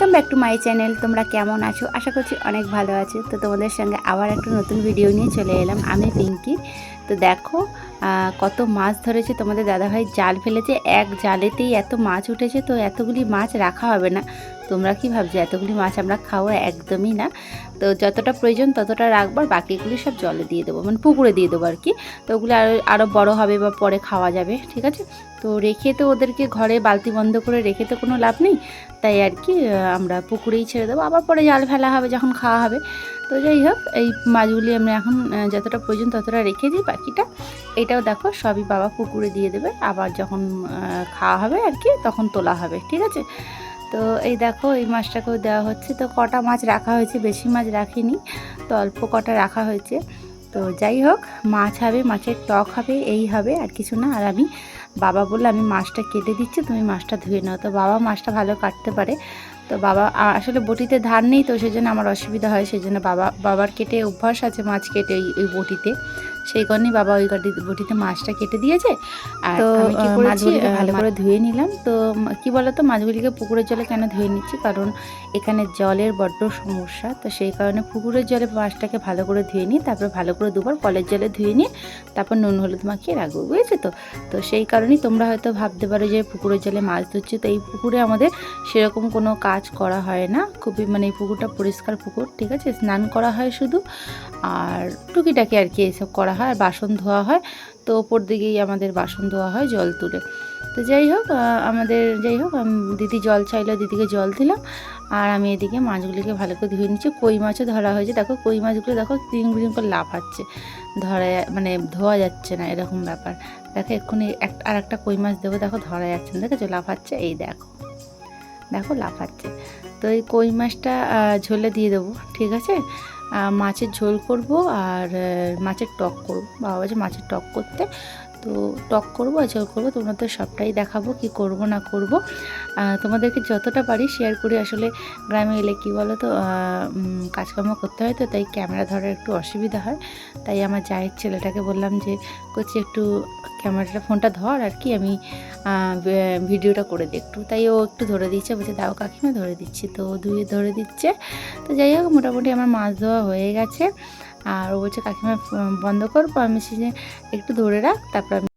Welcome back to my channel তোমরা কেমন আছো? আশা করছি অনেক ভালো আছো। তো তোমাদের সঙ্গে আবার একটা নতুন ভিডিও নিয়ে চলে এলাম। আমি পিঙ্কি। তো দেখো কত মাছ ধরেছে তোমাদের দাদাভাই। জাল ফেলেছে। এক জালেতেই এত মাছ উঠেছে, তো এতগুলি মাছ রাখা হবে না। তোমরা কি ভাবছ? এতগুলি মাছ আমরা খাব একদমই না। তো যতটা প্রয়োজন ততটা রাখবার বাকিগুলি সব জলে দিয়ে দেবো মানে পুকুরে দিয়ে দেবো আর কি। তো ওগুলো আরও আরও বড়ো হবে বা পরে খাওয়া যাবে, ঠিক আছে? তো রেখে তো ওদেরকে ঘরে বালতি বন্ধ করে রেখে তো কোনো লাভ নেই। তাই আর কি আমরা পুকুরেই ছেড়ে দেবো। আবার পরে জাল ফেলা হবে যখন খাওয়া হবে। তো যাই হোক, এই মাছগুলি আমরা এখন যতটা প্রয়োজন ততটা রেখে দিই। বাকিটা এটাও দেখো, সবই বাবা পুকুরে দিয়ে দেবে। আবার যখন খাওয়া হবে আর কি, তখন তোলা হবে, ঠিক আছে? তো এই দেখো, এই মাছটাকেও দেওয়া হচ্ছে। তো কটা মাছ রাখা হয়েছে, বেশি মাছ রাখিনি, তো অল্প কটা রাখা হয়েছে। তো যাই হোক, মাছ হবে, মাছের টক হবে, এই হবে, আর কিছু না। আর আমি, বাবা বলল, আমি মাছটা কেটে দিচ্ছি, তুমি মাছটা ধুয়ে নাও। তো বাবা মাছটা ভালো কাটতে পারে। তো বাবা আসলে বটিতে ধার নেই, তো সেই জন্য আমার অসুবিধা হয়। সেই জন্য বাবা, বাবার কেটে অভ্যাস আছে মাছ কেটে ওই বটিতে। সেই কারণেই বাবা ওই গাড়ি বটিতে মাছটা কেটে দিয়েছে। আর মাছগুলিকে ভালো করে ধুয়ে নিলাম। তো কি বলতো মাছগুলিকে পুকুরের জলে কেন ধুয়ে নিচ্ছি? কারণ এখানে জলের বড্ড সমস্যা। তো সেই কারণে পুকুরের জলে মাছটাকে ভালো করে ধুয়ে নিই তারপরে ভালো করে দুবার কলের জলে ধুয়ে নিয়ে তারপর নুন হলুদ মাখিয়ে রাখব বুঝেছ তো? তো সেই কারণেই তোমরা হয়তো ভাবতে পারো যে পুকুরের জলে মাছ ধরছি। তো এই পুকুরে আমাদের সেরকম কোনো কাজ করা হয় না। খুবই মানে এই পুকুরটা পরিষ্কার পুকুর ঠিক আছে? স্নান করা হয় শুধু। আর টুকিটাকি আর কি এইসব করা হয় আর বাসন ধোয়া হয়। তো ওপর দিকেই আমাদের বাসন ধোয়া হয় জল তুলে। তো যাই হোক আমাদের যাই হোক দিদি জল চাইলো, দিদিকে জল দিলাম। আর আমি এদিকে মাছগুলিকে ভালো করে ধুয়ে নিচ্ছি। কই মাছও ধরা হয়েছে। দেখো কই মাছগুলো, দেখো তিন বিরিং করে লাফাচ্ছে। ধরা মানে ধোয়া যাচ্ছে না, এরকম ব্যাপার। দেখো এক্ষুনি এক আর একটা কই মাছ দেবো, দেখো ধরা যাচ্ছে না। দেখেছ? লাফাচ্ছে, এই দেখো। দেখো, লাফাচ্ছে। তো এই কই মাছটা ঝোলে দিয়ে দেবো, ঠিক আছে? মাছের ঝোল করব আর মাছের টক করব। বাবা মাছের টক করতে। তো টক করব ঝোল করব, তোমাদের সবটাই দেখাবো কি করব, না করব। তোমাদেরকে যতটা পারি শেয়ার করি। আসলে গ্রামে এলে কী বলো তো কাজকর্ম করতে হয় তো, তাই ক্যামেরা ধরার একটু অসুবিধা হয়। তাই আমার জায়ের ছেলেটাকে বললাম যে করছি একটু ক্যামেরাটা ফোনটা ধর আর কি, আমি ভিডিওটা করে দিই একটু। তাই ও একটু ধরে দিচ্ছে বলছে, দাও কাকিমা, ধরে দিচ্ছি। তো ধুয়ে ধরে দিচ্ছে। তো যাই হোক, মোটামুটি আমার মাছ ধোয়া হয়ে গেছে। আর ও বলছে কাকিমা বন্ধ করব আমি সে একটু ধরে রাখ তারপর আমি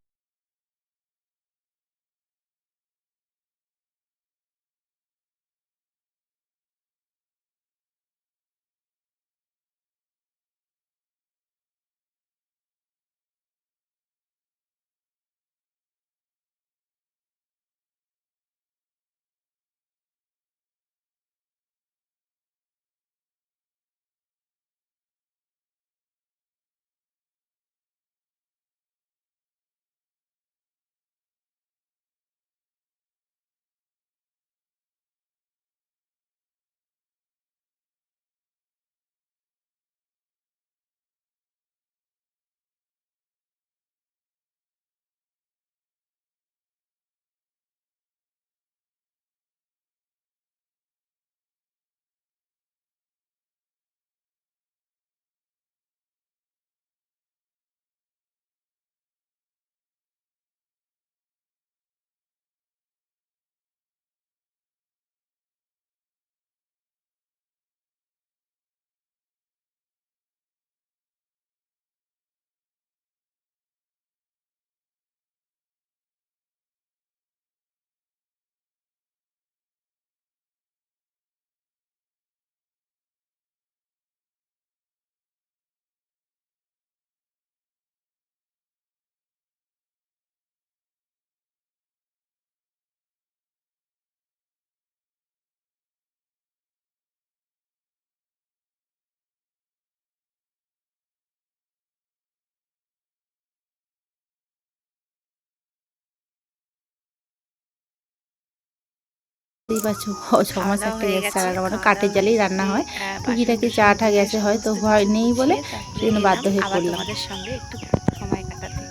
বুঝতেই পারছ ছ মাস একটা গ্যাস চালানো মানে কাঠের জালেই রান্না হয়। টুকিটাকি চা টা গ্যাসে হয় তো ভয় নেই বলে সেই জন্য বাধ্য হয়ে পড়লাম তোমাদের সঙ্গে একটু সময় কাটাতে।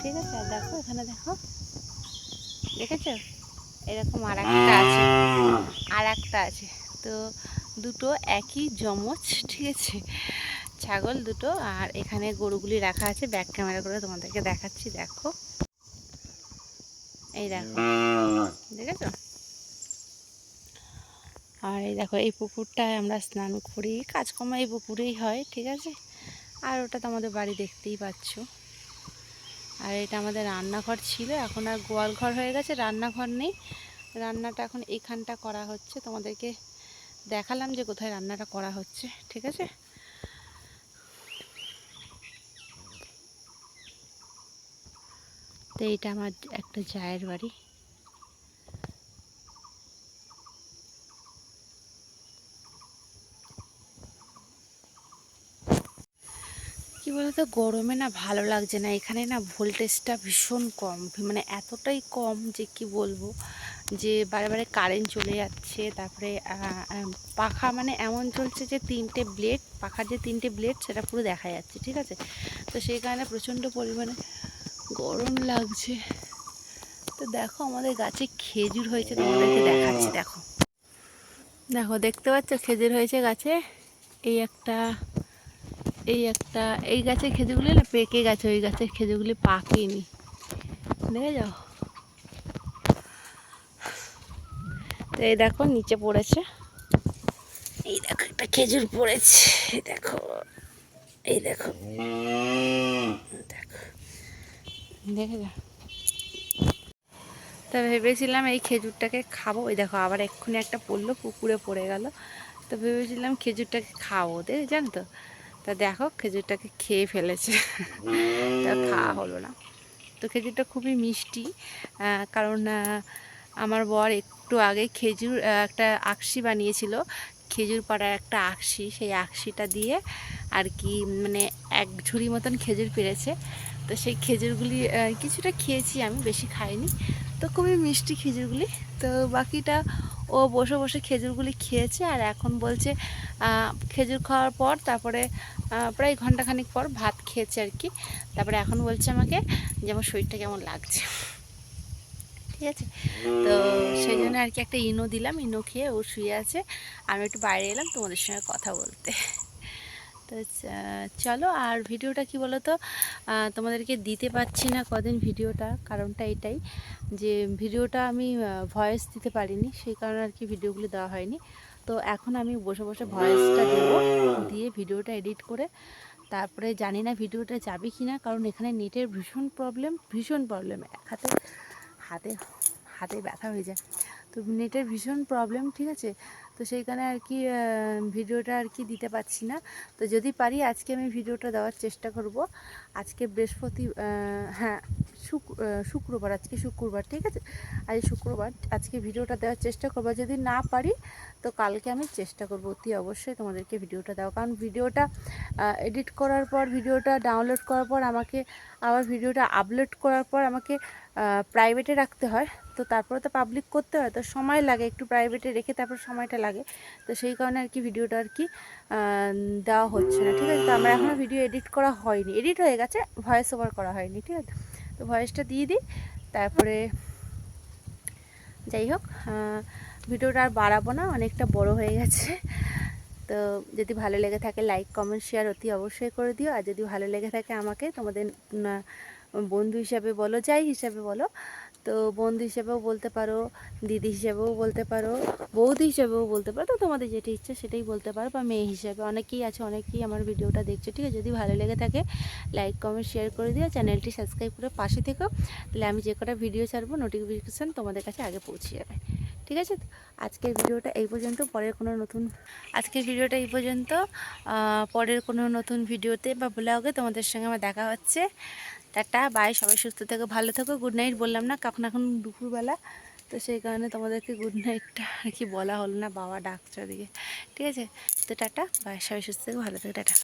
ঠিক আছে আর দেখো এখানে দেখো। দেখেছ? এরকম আর একটা আছে। আর একটা আছে। তো দুটো একই জমজ ঠিক আছে? ছাগল দুটো আর এখানে গরুগুলি রাখা আছে। ব্যাক ক্যামেরা করে তোমাদেরকে দেখাচ্ছি দেখো। এই দেখো। দেখেছ? আর এই দেখো, এই পুকুরটায় আমরা স্নান করি। কাজকর্ম এই পুকুরেই হয়, ঠিক আছে? আর ওটা তো আমাদের বাড়ি দেখতেই পাচ্ছ। আর এটা আমাদের রান্নাঘর ছিল, এখন আর গোয়াল ঘর হয়ে গেছে, রান্নাঘর নেই। রান্নাটা এখন এখানটা করা হচ্ছে, তোমাদেরকে দেখালাম যে কোথায় রান্নাটা করা হচ্ছে, ঠিক আছে? তো এইটা আমার একটা জায়ের বাড়ি। বলতো গরমে না ভালো লাগছে না। এখানে না ভোল্টেজটা ভীষণ কম। মানে এতটাই কম যে কি বলব? যে বারে বারে কারেন্ট চলে যাচ্ছে, তারপরে পাখা মানে এমন চলছে যে তিনটে ব্লেড পাখার যে তিনটে ব্লেড সেটা পুরো দেখা যাচ্ছে, ঠিক আছে? তো সেই কারণে প্রচণ্ড পরিমাণে গরম লাগছে। তো দেখো আমাদের গাছে খেজুর হয়েছে, তোমাদেরকে দেখাচ্ছি, দেখো। দেখো, দেখতে পাচ্ছ খেজুর হয়েছে গাছে? এই একটা এই একটা, এই গাছের খেজুরগুলি না পেকে গেছে, ওই গাছের খেজুরগুলি পাকেনি। দেখে যাও। তো এই দেখো, নিচে পড়েছে। এই দেখো, একটা খেজুর পড়েছে। দেখো, এই দেখো। দেখো। দেখে যাও। তা ভেবেছিলাম এই খেজুরটাকে খাব। ওই দেখো, আবার এক্ষুনি একটা পড়ল, পুকুরে পড়ে গেল। তো ভেবেছিলাম খেজুরটাকে খাব। দেখ জানো তো? তা দেখো খেজুরটাকে খেয়ে ফেলেছে। তা খাওয়া হলো না। তো খেজুরটা খুবই মিষ্টি কারণ আমার বর একটু আগে খেজুর একটা আকশি বানিয়েছিল। খেজুর পাড়ার একটা আকশি, সেই আকশিটা দিয়ে আর কি মানে এক ঝুড়ি মতন খেজুর পেরেছে। তো সেই খেজুরগুলি কিছুটা খেয়েছি আমি, বেশি খাইনি। তো খুবই মিষ্টি খেজুরগুলি। তো বাকিটা ও বসে বসে খেজুরগুলি খেয়েছে আর এখন বলছে খেজুর খাওয়ার পর তারপরে প্রায় ঘন্টাখানিক পর ভাত খেয়েছে আর কি। তারপরে এখন বলছে আমাকে যে আমার শরীরটা কেমন লাগছে। ঠিক আছে? তো সেই জন্য আর কি একটা ইনো দিলাম, ইনো খেয়ে ও শুয়ে আছে। আমি একটু বাইরে এলাম তোমাদের সঙ্গে কথা বলতে। তো চ- চলো, আর ভিডিওটা কি বলো তো তোমাদেরকে দিতে পারছি না কদিন ভিডিওটা, কারণটা এটাই যে ভিডিওটা আমি ভয়েস দিতে পারিনি, সেই কারণে আর কি ভিডিওগুলো দেওয়া হয়নি। তো এখন আমি বসে বসে ভয়েসটা দেবো, দিয়ে ভিডিওটা এডিট করে, তারপরে জানি না ভিডিওটা যাবে কি না কারণ এখানে নেটের ভীষণ প্রবলেম ভীষণ প্রবলেম এক হাতে হাতে হাতে ব্যথা হয়ে যায়। তো নেটের ভীষণ প্রবলেম ঠিক আছে? তো সেইখানে আর কি ভিডিওটা আর কি দিতে পারছি না। তো যদি পারি আজকে আমি ভিডিওটা দেওয়ার চেষ্টা করব। আজকে বৃহস্পতি হ্যাঁ শুক্রবার, আজকে শুক্রবার, ঠিক আছে? আজ শুক্রবার, আজকে ভিডিওটা দেওয়ার চেষ্টা করব। যদি না পারি, তো কালকে আমি চেষ্টা করব, অতি অবশ্যই তোমাদেরকে ভিডিওটা দেওয়া কারণ ভিডিওটা এডিট করার পর, ভিডিওটা ডাউনলোড করার পর, আমাকে আবার ভিডিওটা আপলোড করার পর আমাকে প্রাইভেটে রাখতে হয়। তো তারপরে তো পাবলিক করতে হয়, তো সময় লাগে, একটু প্রাইভেটে রেখে তারপর সময়টা লাগে। তো সেই কারণে আর কি ভিডিওটা আর কি দেওয়া হচ্ছে না, ঠিক আছে? তো আমার এখনও ভিডিও এডিট করা হয়নি। এডিট হয়ে গেছে ভয়েস ওভার করা হয়নি, ঠিক আছে? তো ভয়েসটা দিয়ে দিই। তারপরে যাই হোক ভিডিওটা আর বাড়াবো না, অনেকটা বড় হয়ে গেছে। তো যদি ভালো লেগে থাকে লাইক কমেন্ট শেয়ার অতি অবশ্যই করে দিও। আর যদি ভালো লেগে থাকে আমাকে, তোমাদের বন্ধু হিসাবে বলো, যাই হিসাবে বলো তো বন্ধু হিসেবেও বলতে পারো, দিদি হিসেবেও বলতে পারো, বৌদি হিসেবেও বলতে পারো, তো তোমাদের যেটা ইচ্ছে সেটাই বলতে পারো বা মেয়ে হিসেবে। অনেকেই আছে, অনেকেই আমার ভিডিওটা দেখছ, ঠিক আছে? যদি ভালো লেগে থাকে লাইক কমেন্ট শেয়ার করে দিও, চ্যানেলটি সাবস্ক্রাইব করে পাশে থেকো, তাহলে আমি যে কটা ভিডিও ছাড়বো নোটিফিকেশান তোমাদের কাছে আগে পৌঁছে যাবে, ঠিক আছে? আজকের ভিডিওটা এই পর্যন্ত, পরের কোনো নতুন, আজকের ভিডিওটা এই পর্যন্ত পরের কোনো নতুন ভিডিওতে বা ব্লগে তোমাদের সঙ্গে আমার দেখা হচ্ছে। টাটা বাই সবাই সুস্থ থেকো, ভালো থেকো গুড নাইট বললাম না কখন এখন দুপুরবেলা, তো সেই কারণে তোমাদেরকে গুড নাইটটা আর কি বলা হলো না, বাবা ডাকছে দিকে ঠিক আছে? তো টাটা বাই সবাই সুস্থ থেকো, ভালো থেকো, টাটা।